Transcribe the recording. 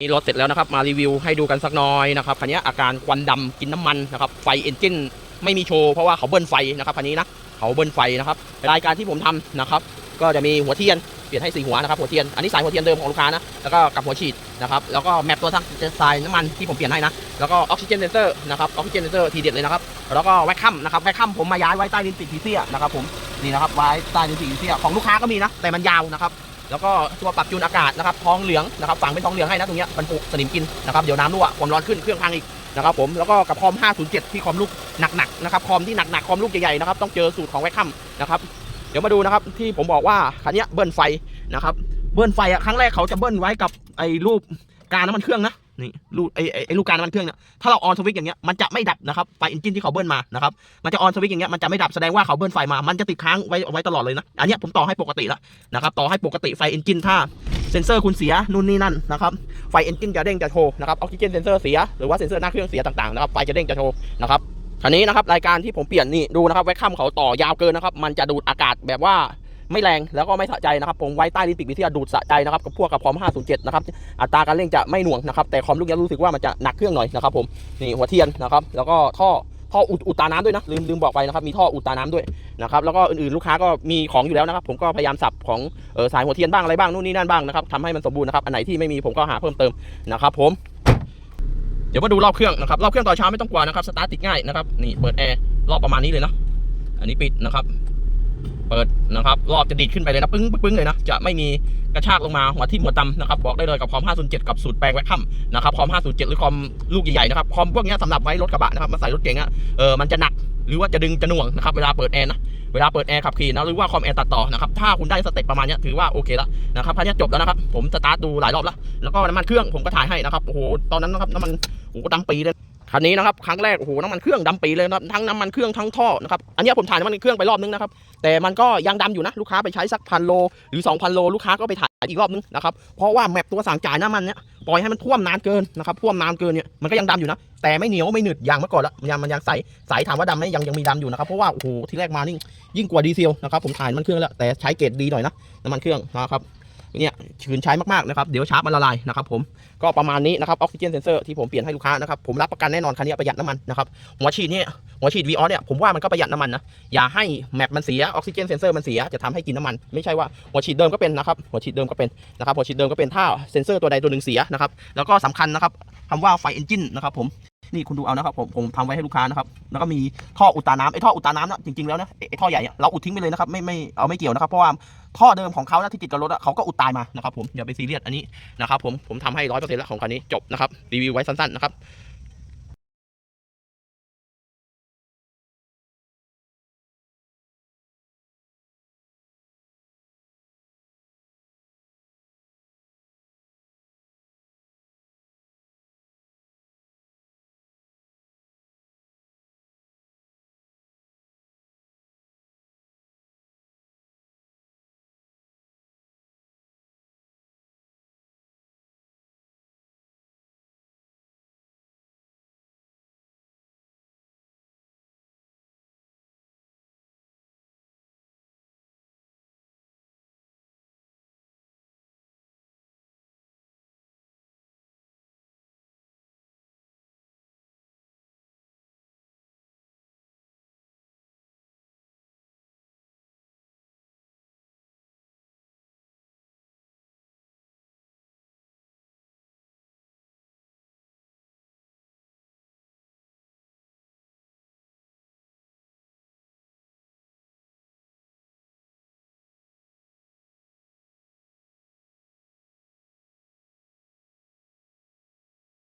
นี่รถเสร็จแล้วนะครับมารีวิวให้ดูกันสักน้อยนะครับคันนี้อาการควันดำกินน้ำมันนะครับไฟเอนจินไม่มีโชว์เพราะว่าเขาเบิ้ลไฟนะครับคันนี้นะเขาเบิ้ลไฟนะครับรายการที่ผมทำนะครับก็จะมีหัวเทียนเปลี่ยนให้สีหัวนะครับหัวเทียนอันนี้สายหัวเทียนเดิมของลูกค้านะแล้วก็กับหัวฉีดนะครับแล้วก็แมปตัวทั้งสายน้ำมันที่ผมเปลี่ยนให้นะแล้วก็ออกซิเจนเซนเซอร์นะครับออกซิเจนเซนเซอร์ทีเด็ดเลยนะครับแล้วก็แวคคัมนะครับแวคคัมผมมาย้ายไว้ใต้ดินติดผีเสียนะครับผมนี่นะครับไว้ใต้ดินติดผีเสียของลูกค้าก็มีนะแต่มันยาวนะครับ แล้วก็ตัวปรับจูนอากาศนะครับทองเหลืองนะครับฝังเป็นทองเหลืองให้นะตรงเนี้ยมันปุสนิมกินนะครับเดี๋ยวน้ำรั่วความร้อนขึ้นเครื่องพังอีกนะครับผมแล้วก็กับคอม 507 ที่คอมลูกหนักๆนะครับคอมที่หนักๆคอมลูกใหญ่ๆนะครับต้องเจอสูตรของแวคคัมนะครับเดี๋ยวมาดูนะครับที่ผมบอกว่าคันนี้เบิ้ลไฟนะครับเบิ้ลไฟอะครั้งแรกเขาจะเบิ้ลไว้กับไอ้รูปการน้ำมันเครื่องนะ นี่รูปไอ้ไอ้ไอลูกการน้ำมันเครื่องเนี่ยถ้าเราออนสวิตช์อย่างเงี้ยมันจะไม่ดับนะครับไฟเอนจินที่เขาเบิ้ลมานะครับมันจะออนสวิตช์อย่างเงี้ยมันจะไม่ดับแสดงว่าเขาเบิ้ลไฟมา มันจะติดค้างไว้ไว้ตลอดเลยนะอันเนี้ยผมต่อให้ปกติแล้วนะครับต่อให้ปกติไฟเอนจินถ้าเซนเซอร์คุณเสียนู่นนี่นั่นนะครับไฟเอนจินจะเด้งจะโชว์นะครับออกซิเจนเซนเซอร์เสียหรือว่าเซนเซอร์หน้าเครื่องเสียต่างๆนะครับไฟจะเด้งจะโชว์นะครับคันนี้นะครับรายการที่ผมเปลี่ยนนี่ดูนะครับแวคคัมเขาต่อยาวเกินนะครับมันจะดูดอากาศแบบว่า ไม่แรงแล้วก็ไม่สะใจนะครับผมไว้ใต้ลิ้นปีกวิทยาดูดสะใจนะครับกับพวกกับคอม 507 นะครับอัตราการเร่งจะไม่หน่วงนะครับแต่คอมลูกนี้รู้สึกว่ามันจะหนักเครื่องหน่อยนะครับผมนี่หัวเทียนนะครับแล้วก็ท่อท่ออุดอุดตาน้ำด้วยนะลืมลืมบอกไปนะครับมีท่ออุดตาน้ำด้วยนะครับแล้วก็อื่นๆลูกค้าก็มีของอยู่แล้วนะครับ ผมก็พยายามสับของสายหัวเทียนบ้างอะไรบ้างนู่นนี่นั่นบ้างนะครับทำให้มันสมบูรณ์นะครับอันไหนที่ไม่มีผมก็หาเพิ่มเติมนะครับผมเดี๋ยวมาดูรอบเครื่องนะครับรอบเครื่องต่อช้าไม่ต้องกลัวนะครับสตาร์ทติดง่ายนะครับนี่เปิดแอร์รอบประมาณนี้เลยนะอันนี้ปิดนะครับ เปิดนะครับ รอบจะดีดขึ้นไปเลยนะ ปึ้งปึ้งเลยนะ จะไม่มีกระชากลงมาหัวทิ่มหัวตำนะครับ บอกได้เลยกับคอม 507 กับสูตรแปลงแวคคัมนะครับ คอม 507 หรือคอมลูกใหญ่ๆนะครับ คอมพวกเนี้ยสำหรับไว้รถกระบะนะครับ มาใส่รถเก๋งอะเออ มันจะหนัก หรือว่าจะดึงจะหน่วงนะครับ เวลาเปิดแอร์นะ เวลาเปิดแอร์ขับขี่นะ หรือว่าคอมแอร์ตัดต่อนะครับ ถ้าคุณได้สเต็ปประมาณเนี้ยถือว่าโอเคแล้วนะครับคันนี้จบแล้วนะครับ ผมสตาร์ทดูหลายรอบแล้ว แล้วก็น้ำมันเครื่องผมก็ถ่ายให้นะครับ โอ้โห ตอนนั้นนะครับน้ำมันโอ้โหดำปีเลย คันนี้นะครับครั้งแรกโอ้โหน้ำมันเครื่องดำปีเลยนะครับทั้งน้ำมันเครื่องทั้งท่อนะครับอันนี้ผมถ่ายน้ำมันเครื่องไปรอบนึงนะครับแต่มันก็ยังดำอยู่นะลูกค้าไปใช้สักพันโลหรือ 2,000โลลูกค้าก็ไปถ่ายอีกรอบนึงนะครับเพราะว่าแมปตัวสั่งจ่ายน้ำมันเนี้ยปล่อยให้มันท่วมนานเกินนะครับท่วมนานเกินเนี่ยมันก็ยังดำอยู่นะแต่ไม่เหนียวไม่หนืดอย่างเมื่อก่อนละมันยังมันยังใสใสถามว่าดำไหมยังยังมีดำอยู่นะครับเพราะว่าโอ้โหที่แรกมานี่ยิ่งกว่าดีเซลนะครับผมถ่ายน้ำมันเครื่องแล้วแต่ใช้เกรดดีหน่อยนะน้ำมันเครื่องนะครับ เนี่ยชื้นใช้มากๆนะครับเดี๋ยวชาร์จมันละลายนะครับผมก็ประมาณนี้นะครับออกซิเจนเซนเซอร์ที่ผมเปลี่ยนให้ลูกค้านะครับผมรับประกันแน่นอนคันนี้ประหยัดน้ำมันนะครับหัวฉีดเนี่ยหัวฉีดวีออสเนี่ยผมว่ามันก็ประหยัดน้ำมันนะอย่าให้แมปมันเสียออกซิเจนเซนเซอร์มันเสียจะทำให้กินน้ำมัน ไม่ใช่ว่าหัวฉีดเดิมก็เป็นนะครับหัวฉีดเดิมก็เป็นนะครับหัวฉีดเดิมก็เป็นถ้าเซนเซอร์ตัวใดตัวหนึ่งเสียนะครับแล้วก็สำคัญนะครับคำว่าไฟเอนจินนะครับผม นี่คุณดูเอานะครับผมผมทำไว้ให้ลูกค้านะครับแล้วก็มีท่ออุดตาน้ำไอ้ท่ออุดตาน้ำเนะจริงๆแล้วนะไอ้ไอ้ท่อใหญ่เราอุดทิ้งไปเลยนะครับไม่ไม่เอาไม่เกี่ยวนะครับเพราะว่าท่อเดิมของเขานะที่ติดกับรถเขาก็อุดตายมานะครับผมอย่าไปซีเรียสอันนี้นะครับผมผมทำให้ร้อยเปอร์เซ็นต์แล้วของคันนี้จบนะครับรีวิวไว้สั้นๆนะครับ